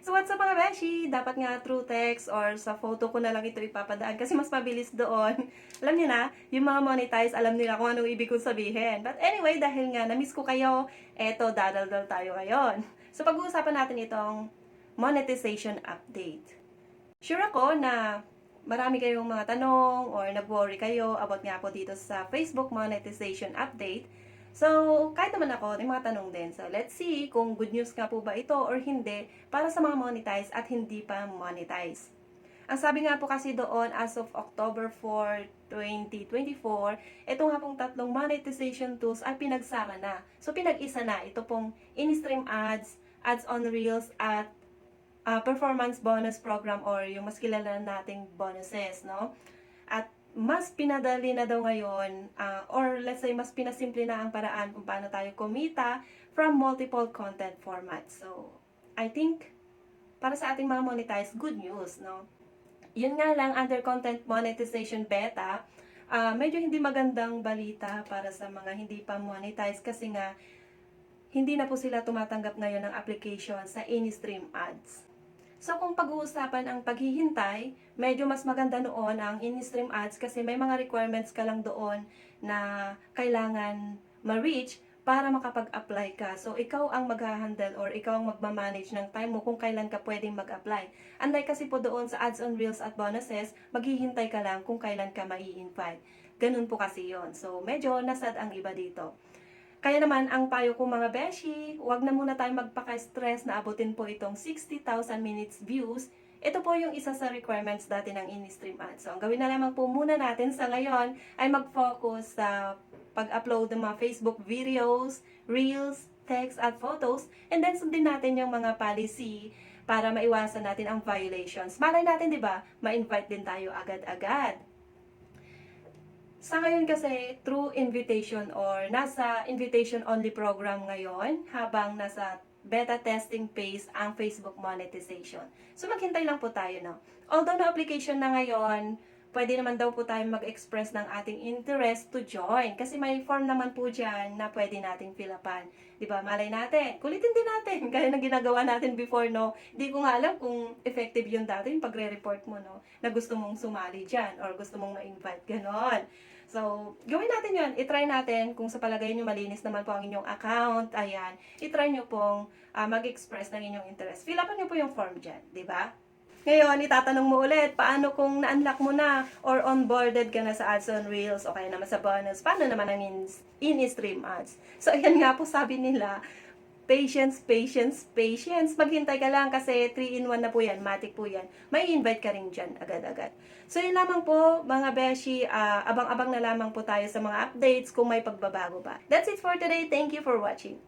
So what's up mga beshi? Dapat nga through text or sa photo ko na lang ito ipapadaan kasi mas mabilis doon. alam niyo na, yung mga monetize, alam nila kung anong ibig kong sabihin. But anyway, dahil nga na-miss ko kayo, eto, dadaldal tayo ngayon. So pag-uusapan natin itong monetization update. Sure ako na marami kayong mga tanong or nag-worry kayo about nga po dito sa Facebook monetization update. So, kahit naman ako, may mga tanong din. So, let's see kung good news nga po ba ito or hindi para sa mga monetize at hindi pa monetize. Ang sabi nga po kasi doon, as of October 4, 2024, ito nga pong tatlong monetization tools ay pinagsama na. So, pinag-isa na. Ito pong in-stream ads, ads on Reels, at uh, performance bonus program or yung mas kilala nating bonuses, no? At mas pinadali na daw ngayon, uh, or let's say, mas pinasimple na ang paraan kung paano tayo kumita from multiple content formats. So, I think, para sa ating mga monetize, good news, no? Yun nga lang, under content monetization beta, uh, medyo hindi magandang balita para sa mga hindi pa monetize kasi nga, hindi na po sila tumatanggap ngayon ng application sa in-stream ads. So kung pag-uusapan ang paghihintay, medyo mas maganda noon ang in-stream ads kasi may mga requirements ka lang doon na kailangan ma-reach para makapag-apply ka. So ikaw ang mag-handle or ikaw ang magmamanage ng time mo kung kailan ka pwedeng mag-apply. Unlike kasi po doon sa ads on reels at bonuses, maghihintay ka lang kung kailan ka mai-invite. Ganun po kasi yon So medyo nasad ang iba dito. Kaya naman, ang payo ko mga beshi, wag na muna tayo magpaka-stress na abutin po itong 60,000 minutes views. Ito po yung isa sa requirements dati ng in-stream ads. So, ang gawin na lamang po muna natin sa ngayon ay mag-focus sa pag-upload ng mga Facebook videos, reels, text at photos, and then sundin natin yung mga policy para maiwasan natin ang violations. Malay natin, di ba, ma-invite din tayo agad-agad. Sa ngayon kasi, through invitation or nasa invitation-only program ngayon, habang nasa beta testing phase ang Facebook monetization. So, maghintay lang po tayo, no? Although na application na ngayon, pwede naman daw po tayo mag-express ng ating interest to join. Kasi may form naman po dyan na pwede nating fill upan. Di ba? Malay natin. Kulitin din natin. Kaya na ginagawa natin before, no? Di ko nga alam kung effective yun dati, yung pagre-report mo, no? Na gusto mong sumali dyan or gusto mong ma-invite. Ganon. So, gawin natin yun. I-try natin kung sa palagay nyo malinis naman po ang inyong account. Ayan. I-try nyo pong uh, mag-express ng inyong interest. Fill upan nyo po yung form dyan. Ba? Ngayon, itatanong mo ulit, paano kung na-unlock mo na or onboarded ka na sa ads on Reels o kaya naman sa bonus, paano naman ang in-stream ads? So, ayan nga po sabi nila, patience, patience, patience. Maghintay ka lang kasi 3-in-1 na po yan, matic po yan. May invite ka rin dyan agad-agad. So, yun lamang po, mga beshi, uh, abang-abang na lamang po tayo sa mga updates kung may pagbabago ba. That's it for today. Thank you for watching.